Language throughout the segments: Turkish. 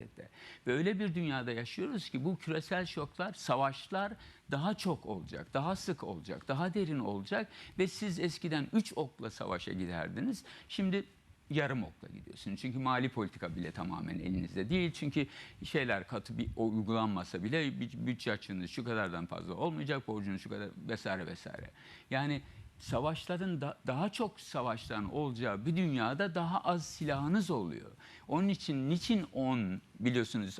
elbette. Ve öyle bir dünyada yaşıyoruz ki bu küresel şoklar, savaşlar daha çok olacak, daha sık olacak, daha derin olacak ve siz eskiden 3 okla savaşa giderdiniz. Şimdi yarım okla gidiyorsunuz. Çünkü mali politika bile tamamen elinizde değil. Çünkü şeyler katı bir uygulanmasa bile bütçe açığınız şu kadardan fazla olmayacak, borcunuz şu kadar vesaire vesaire. Yani savaşların da, daha çok savaşların olacağı bir dünyada daha az silahınız oluyor. Onun için niçin 10 biliyorsunuz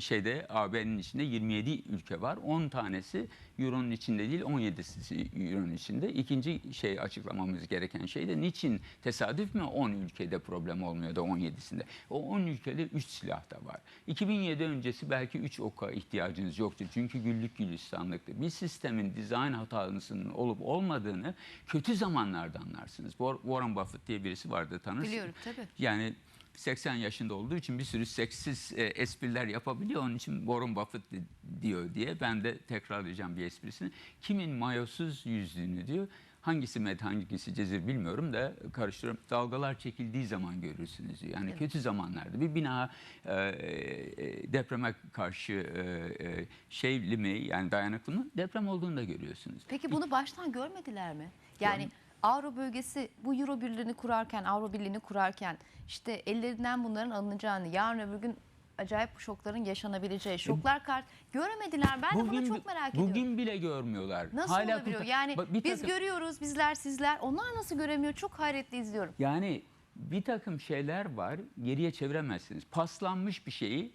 şeyde AB'nin içinde 27 ülke var. 10 tanesi Euro'nun içinde değil 17'si Euro'nun içinde. İkinci şey açıklamamız gereken şey de niçin tesadüf mü 10 ülkede problem olmuyor da 17'sinde. O 10 ülkede 3 silah da var. 2007 öncesi belki 3 oka ihtiyacınız yoktu. Çünkü güllük gülistanlıktı. Bir sistemin dizayn hatasının olup olmadığını kötü zamanlarda anlarsınız. War- Warren Buffett diye birisi vardı tanırsınız. Biliyorum, tabii. Yani 80 yaşında olduğu için bir sürü seksiz e, espriler yapabiliyor. Onun için Warren Buffett di- diyor diye ben de tekrarlayacağım bir esprisini. Kimin mayosuz yüzdüğünü diyor. Hangisi med hangisi cezir bilmiyorum da karıştırıyorum. Dalgalar çekildiği zaman görürsünüz diyor. Yani kötü zamanlarda bir bina e, e, depreme karşı e, e, şeyli mi yani dayanıklı mı deprem olduğunu da görüyorsunuz. Peki bunu baştan görmediler mi? Yani Avro bölgesi bu Euro birliğini kurarken, Avro birliğini kurarken işte ellerinden bunların alınacağını, yarın öbür gün acayip şokların yaşanabileceği, şoklar kart göremediler. Ben de bunu çok merak bugün ediyorum. bile görmüyorlar. Nasıl olabiliyor? kurtar- Yani bir biz takım- görüyoruz, bizler sizler. Onlar nasıl göremiyor? Çok hayretle izliyorum. Yani bir takım şeyler var geriye çeviremezsiniz. Paslanmış bir şeyi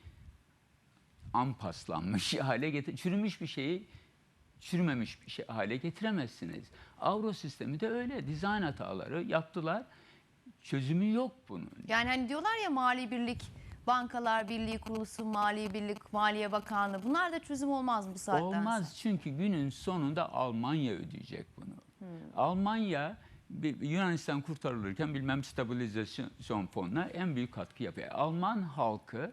ampaslanmış hale getir, çürümüş bir şeyi çürümemiş bir şey hale getiremezsiniz. Avro sistemi de öyle. Dizayn hataları yaptılar. Çözümü yok bunun. Yani hani diyorlar ya mali birlik, bankalar birliği kurulsun, mali birlik, maliye bakanlığı. Bunlar da çözüm olmaz mı bu saatten Olmaz sonra? çünkü günün sonunda Almanya ödeyecek bunu. Hmm. Almanya Yunanistan kurtarılırken bilmem stabilizasyon fonuna en büyük katkı yapıyor. Alman halkı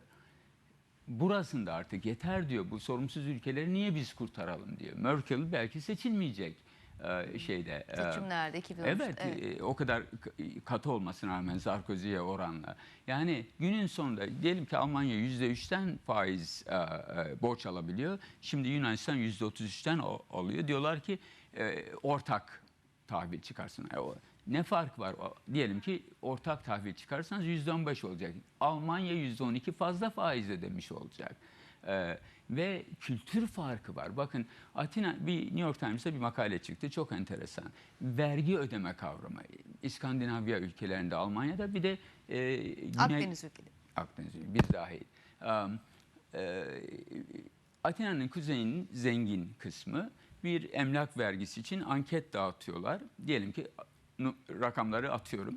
burasında artık yeter diyor. Bu sorumsuz ülkeleri niye biz kurtaralım diyor. Merkel belki seçilmeyecek şeyde. e, Seçimlerde 2013'te, Evet, evet. e, o kadar katı olmasına rağmen Sarkozy'ye oranla. Yani günün sonunda diyelim ki Almanya %3'ten faiz e, e, borç alabiliyor. Şimdi Yunanistan %33'ten o- alıyor. Diyorlar ki e, ortak tahvil çıkarsın. E, ne fark var? Diyelim ki ortak tahvil çıkarsanız %15 olacak. Almanya %12 fazla faiz ödemiş olacak. Ee, ve kültür farkı var. Bakın Atina bir New York Times'ta bir makale çıktı. Çok enteresan. Vergi ödeme kavramı. İskandinavya ülkelerinde, Almanya'da bir de e, Güney, Akdeniz ülkeleri. Akdeniz bir dahil. Um, e, Atina'nın kuzeyinin zengin kısmı bir emlak vergisi için anket dağıtıyorlar. Diyelim ki rakamları atıyorum.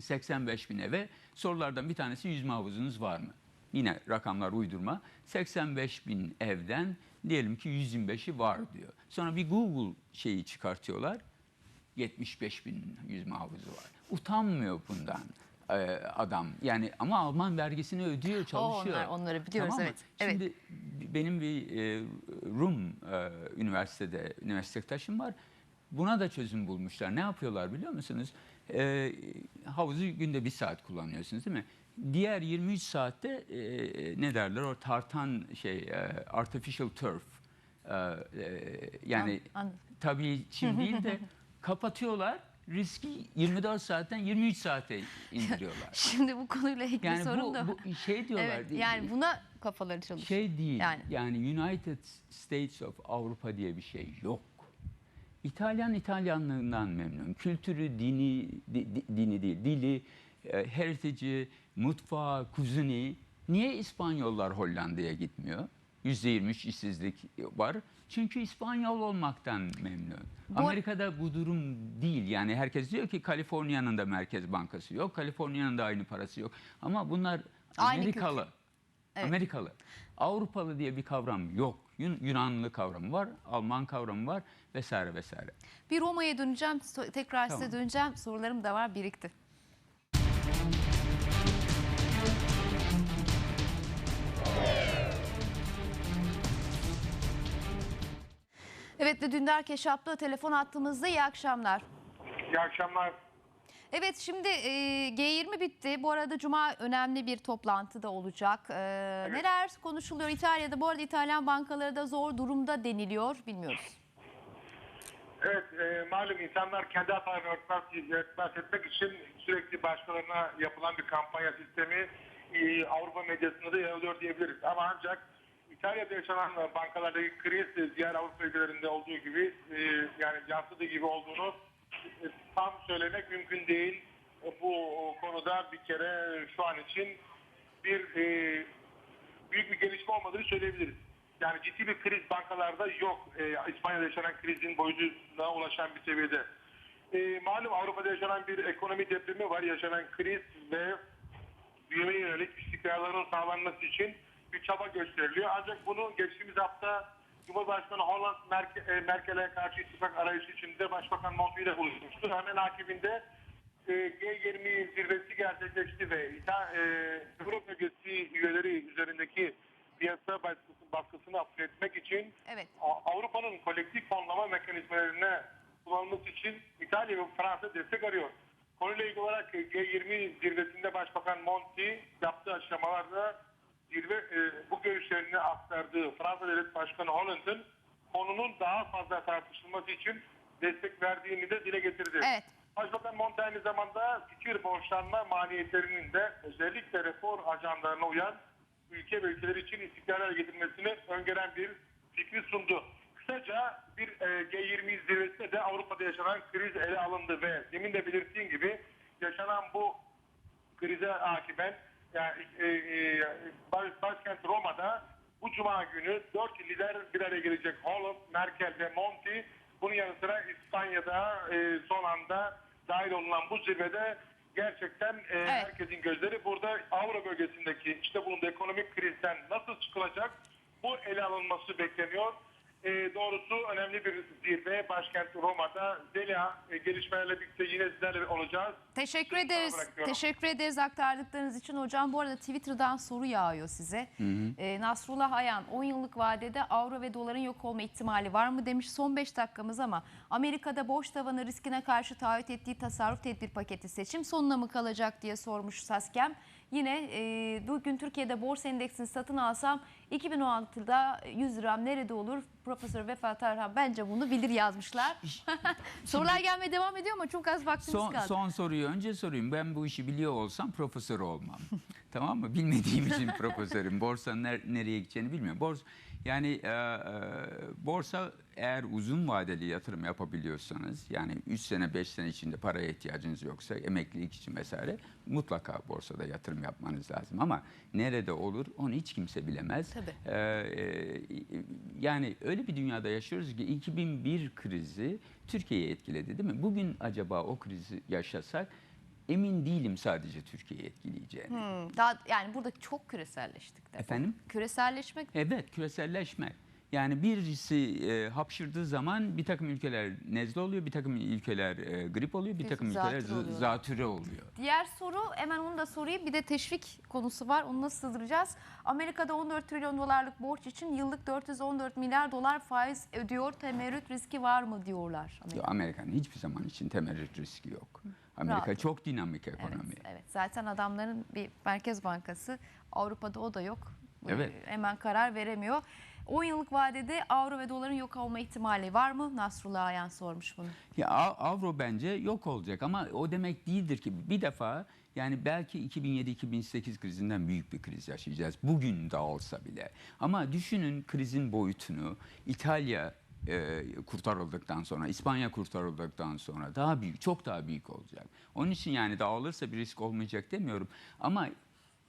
85 bin eve sorulardan bir tanesi yüzme havuzunuz var mı? Yine rakamlar uydurma. 85 bin evden diyelim ki 125'i var diyor. Sonra bir Google şeyi çıkartıyorlar. 75 bin yüzme havuzu var. Utanmıyor bundan e, adam. Yani ama Alman vergisini ödüyor, çalışıyor. onlar- onları biliyoruz, mı? evet, evet. Şimdi benim bir e, Rum e, üniversitede üniversitetaşım var. Buna da çözüm bulmuşlar. Ne yapıyorlar biliyor musunuz? E, havuzu günde bir saat kullanıyorsunuz değil mi? Diğer 23 saatte e, ne derler o tartan şey e, artificial turf e, e, yani An- anladım. tabii çim değil de kapatıyorlar. Riski 24 saatten 23 saate indiriyorlar. Şimdi bu konuyla ilgili Yani sorun bu, da bu şey diyorlar. Evet, yani buna kafaları çalışıyor. şey değil. Yani. Yani. United States of Avrupa diye bir şey yok. İtalyan İtalyanlığından memnun. Kültürü, dini, di- di- dini değil, dili, e, heritage'i, mutfağı, kuzini. Niye İspanyollar Hollanda'ya gitmiyor? %23 işsizlik var. Çünkü İspanyol olmaktan memnun. Bu- Amerika'da bu durum değil. Yani herkes diyor ki Kaliforniya'nın da merkez bankası yok. Kaliforniya'nın da aynı parası yok. Ama bunlar Aynı Amerikalı. kültür. Evet. Amerikalı. Avrupalı diye bir kavram yok. Yun- Yunanlı kavramı var, Alman kavramı var vesaire vesaire. Bir Roma'ya döneceğim, tekrar size Tamam. döneceğim. Sorularım da var, birikti. Evet ve Dündar Keşaplı telefon attığımızda iyi akşamlar. İyi akşamlar. Evet şimdi e, G20 bitti. Bu arada Cuma önemli bir toplantı da olacak. E, Neler konuşuluyor İtalya'da? Bu arada İtalyan bankaları da zor durumda deniliyor. Bilmiyoruz. Evet, e, malum insanlar kendi hatalarını örtbas, örtbas etmek için sürekli başkalarına yapılan bir kampanya sistemi e, Avrupa medyasında da yer alıyor diyebiliriz. Ama ancak İtalya'da yaşanan bankalardaki kriz diğer Avrupa ülkelerinde olduğu gibi e, yani yansıdığı gibi olduğunu e, tam söylemek mümkün değil. E, bu konuda bir kere şu an için bir büyük bir gelişme olmadığını söyleyebiliriz. Yani ciddi bir kriz bankalarda yok. İspanya'da yaşanan krizin boyutuna ulaşan bir seviyede. Malum Avrupa'da yaşanan bir ekonomi depremi var. Yaşanan kriz ve büyümeye yönelik istikrarların sağlanması için bir çaba gösteriliyor. Ancak bunu geçtiğimiz hafta Cumhurbaşkanı Holland Merke- e, Merkel'e karşı ittifak arayışı içinde Başbakan Monti ile buluşmuştu. Hemen akibinde e, G20 zirvesi gerçekleşti ve İta- e, Euro bölgesi üyeleri üzerindeki piyasa baskısı, baskısını hafifletmek için Evet. Avrupa'nın kolektif fonlama mekanizmalarına kullanılması için İtalya ve Fransa destek arıyor. Konuyla ilgili olarak e, G20 zirvesinde Başbakan Monti yaptığı açıklamalarda zirve e, bu görüşlerini aktardığı Fransa Devlet Başkanı Hollande'ın konunun daha fazla tartışılması için destek verdiğini de dile getirdi. Evet. Başbakan Monti aynı zamanda fikir borçlanma maliyetlerinin de özellikle reform ajandalarına uyan ülke ve ülkeler için istikrarlar getirmesini öngören bir fikri sundu. Kısaca bir e, G20 zirvesinde de Avrupa'da yaşanan kriz ele alındı ve demin de belirttiğim gibi yaşanan bu krize akiben yani e, e, baş- başkent Roma'da bu cuma günü dört lider bir araya gelecek. Hollande, Merkel ve Monti. Bunun yanı sıra İspanya'da e, son anda dahil olunan bu zirvede gerçekten e, herkesin gözleri burada Avro bölgesindeki işte bulunduğu ekonomik krizden nasıl çıkılacak bu ele alınması bekleniyor. E, doğrusu önemli bir zirve başkent Roma'da. Zeliha e, gelişmelerle birlikte yine sizlerle olacağız. Teşekkür sana ederiz. Teşekkür ederiz aktardıklarınız için. Hocam bu arada Twitter'dan soru yağıyor size. Ee, Nasrullah Ayan 10 yıllık vadede avro ve doların yok olma ihtimali var mı demiş. Son 5 dakikamız ama Amerika'da borç tavanı riskine karşı taahhüt ettiği tasarruf tedbir paketi seçim sonuna mı kalacak diye sormuş Saskem. Yine e, bugün Türkiye'de borsa endeksini satın alsam 2016'da 100 liram nerede olur? Profesör Vefat Arhan bence bunu bilir yazmışlar. Sorular gelmeye devam ediyor ama çok az vaktimiz Son, kaldı. son soruyu önce sorayım. Ben bu işi biliyor olsam profesör olmam. Tamam mı? Bilmediğim için profesörüm. Borsanın ner- nereye gideceğini bilmiyorum. Bors yani e, e, borsa eğer uzun vadeli yatırım yapabiliyorsanız yani 3 sene 5 sene içinde paraya ihtiyacınız yoksa emeklilik için vesaire mutlaka borsada yatırım yapmanız lazım. Ama nerede olur onu hiç kimse bilemez. Tabii. Ee, e, yani öyle bir dünyada yaşıyoruz ki 2001 krizi Türkiye'yi etkiledi değil mi? Bugün acaba o krizi yaşasak emin değilim sadece Türkiye'yi etkileyeceğini. Hmm, daha yani burada çok küreselleştik de. Efendim? Küreselleşmek Evet küreselleşme. Yani birisi e, hapşırdığı zaman bir takım ülkeler nezle oluyor, bir takım ülkeler e, grip oluyor, bir takım ülkeler zatürre oluyor. zatürre oluyor. Diğer soru hemen onu da sorayım. Bir de teşvik konusu var. Onu nasıl sığdıracağız? Amerika'da 14 trilyon dolarlık borç için yıllık 414 milyar dolar faiz ödüyor. Temerrüt riski var mı diyorlar. Amerika. Amerika'nın hiçbir zaman için temerrüt riski yok. Amerika Rahat. çok dinamik ekonomi. Evet, evet. Zaten adamların bir merkez bankası Avrupa'da o da yok. Evet. Hemen karar veremiyor. 10 yıllık vadede avro ve doların yok olma ihtimali var mı? Nasrullah Ayan sormuş bunu. Ya Av- avro bence yok olacak ama o demek değildir ki bir defa yani belki 2007-2008 krizinden büyük bir kriz yaşayacağız. Bugün de olsa bile. Ama düşünün krizin boyutunu İtalya e, kurtarıldıktan sonra, İspanya kurtarıldıktan sonra daha büyük, çok daha büyük olacak. Onun için yani dağılırsa bir risk olmayacak demiyorum. Ama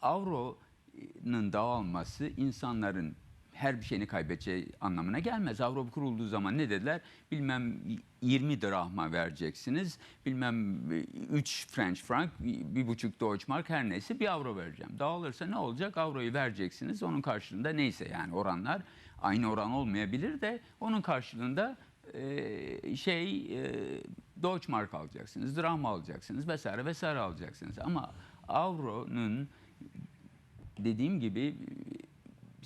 avronun dağılması insanların her bir şeyini kaybedeceği anlamına gelmez. Avro kurulduğu zaman ne dediler? Bilmem 20 drahma vereceksiniz. Bilmem 3 French franc, bir buçuk Deutschmark her neyse bir avro vereceğim. Dağılırsa ne olacak? Avroyu vereceksiniz. Onun karşılığında neyse yani oranlar aynı oran olmayabilir de onun karşılığında e, şey e, Deutschmark alacaksınız, drahma alacaksınız vesaire vesaire alacaksınız. Ama avronun dediğim gibi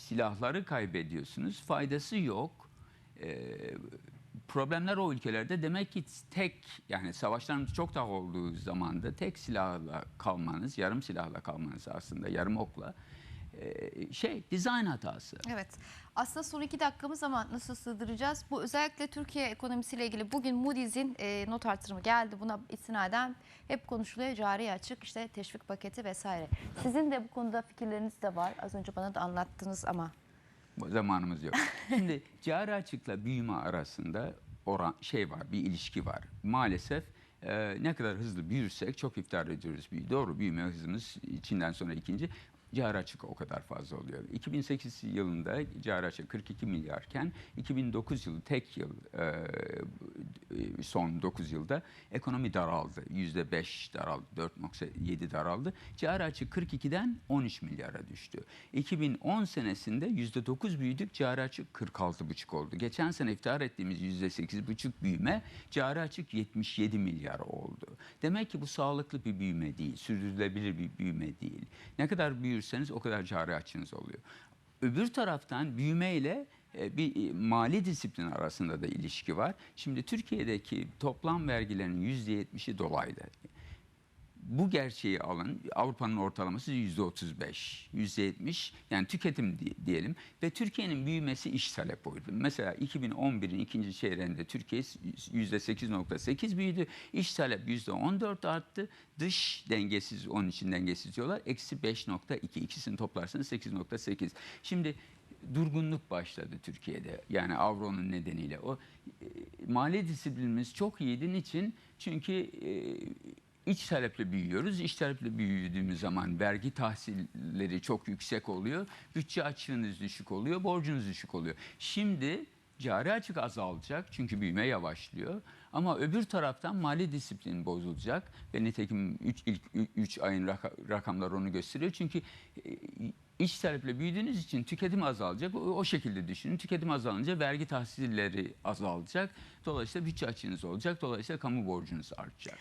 silahları kaybediyorsunuz. Faydası yok. Ee, problemler o ülkelerde demek ki tek yani savaşların çok daha olduğu zamanda tek silahla kalmanız, yarım silahla kalmanız aslında yarım okla e, şey dizayn hatası. Evet. Aslında son iki dakikamız ama nasıl sığdıracağız? Bu özellikle Türkiye ekonomisiyle ilgili bugün Moody's'in e, not artırımı geldi. Buna istinaden hep konuşuluyor. Cari açık, işte teşvik paketi vesaire. Sizin de bu konuda fikirleriniz de var. Az önce bana da anlattınız ama. Zamanımız yok. Şimdi cari açıkla büyüme arasında oran şey var, bir ilişki var. Maalesef e, ne kadar hızlı büyürsek çok iftihar ediyoruz. Doğru büyüme hızımız Çin'den sonra ikinci. Cari açık o kadar fazla oluyor. 2008 yılında cari açık 42 milyarken 2009 yılı tek yıl e, e, son 9 yılda ekonomi daraldı. %5 daraldı, 4.7 daraldı. Cari açık 42'den 13 milyara düştü. 2010 senesinde %9 büyüdük, cari açık 46,5 oldu. Geçen sene iftihar ettiğimiz %8,5 büyüme cari açık 77 milyar oldu. Demek ki bu sağlıklı bir büyüme değil, sürdürülebilir bir büyüme değil. Ne kadar büyürseniz o kadar cari açığınız oluyor. Öbür taraftan büyümeyle e, bir e, mali disiplin arasında da ilişki var. Şimdi Türkiye'deki toplam vergilerin %70'i dolaylı. Bu gerçeği alın. Avrupa'nın ortalaması %35, %70 yani tüketim di- diyelim ve Türkiye'nin büyümesi iş talep boyutu. Mesela 2011'in ikinci çeyreğinde Türkiye %8.8 büyüdü. İş talep %14 arttı. Dış dengesiz onun için dengesiz diyorlar. Eksi 5.2 ikisini toplarsanız 8.8. Şimdi durgunluk başladı Türkiye'de. Yani avronun nedeniyle. O e, mali disiplinimiz çok iyiydi. Niçin? Çünkü e, iç taleple büyüyoruz. İç taleple büyüdüğümüz zaman vergi tahsilleri çok yüksek oluyor. Bütçe açığınız düşük oluyor. Borcunuz düşük oluyor. Şimdi cari açık azalacak çünkü büyüme yavaşlıyor. Ama öbür taraftan mali disiplin bozulacak ve nitekim üç, ilk 3 ayın raka- rakamları onu gösteriyor. Çünkü e, iç taleple büyüdüğünüz için tüketim azalacak. O, o şekilde düşünün. Tüketim azalınca vergi tahsilleri azalacak. Dolayısıyla bütçe açığınız olacak. Dolayısıyla kamu borcunuz artacak.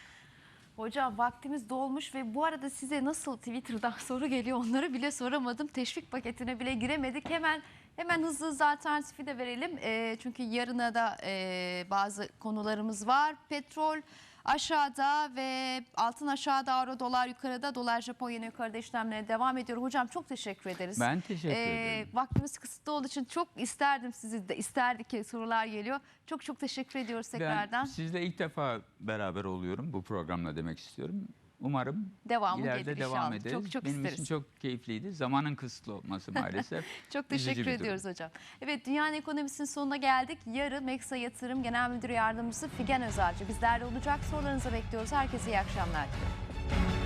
Hocam vaktimiz dolmuş ve bu arada size nasıl Twitter'dan soru geliyor onları bile soramadım. Teşvik paketine bile giremedik. Hemen hemen hızlı hızlı alternatifi de verelim. Ee, çünkü yarına da e, bazı konularımız var. Petrol aşağıda ve altın aşağıda, euro dolar yukarıda, dolar Japon yeni yukarıda işlemlere devam ediyor. Hocam çok teşekkür ederiz. Ben teşekkür Ee, ederim. Vaktimiz kısıtlı olduğu için çok isterdim sizi de isterdik ki sorular geliyor. Çok çok teşekkür ediyoruz tekrardan. Ben sizle ilk defa beraber oluyorum bu programla demek istiyorum. Umarım Devamı ileride gelir devam inşallah. ederiz. Çok çok Benim isteriz. için çok keyifliydi. Zamanın kısıtlı olması maalesef. Çok teşekkür bir durum. ediyoruz hocam. Evet dünyanın ekonomisinin sonuna geldik. Yarın Meksa Yatırım Genel Müdür Yardımcısı Figen Özelci bizlerle olacak. Sorularınızı bekliyoruz. Herkese iyi akşamlar diliyorum.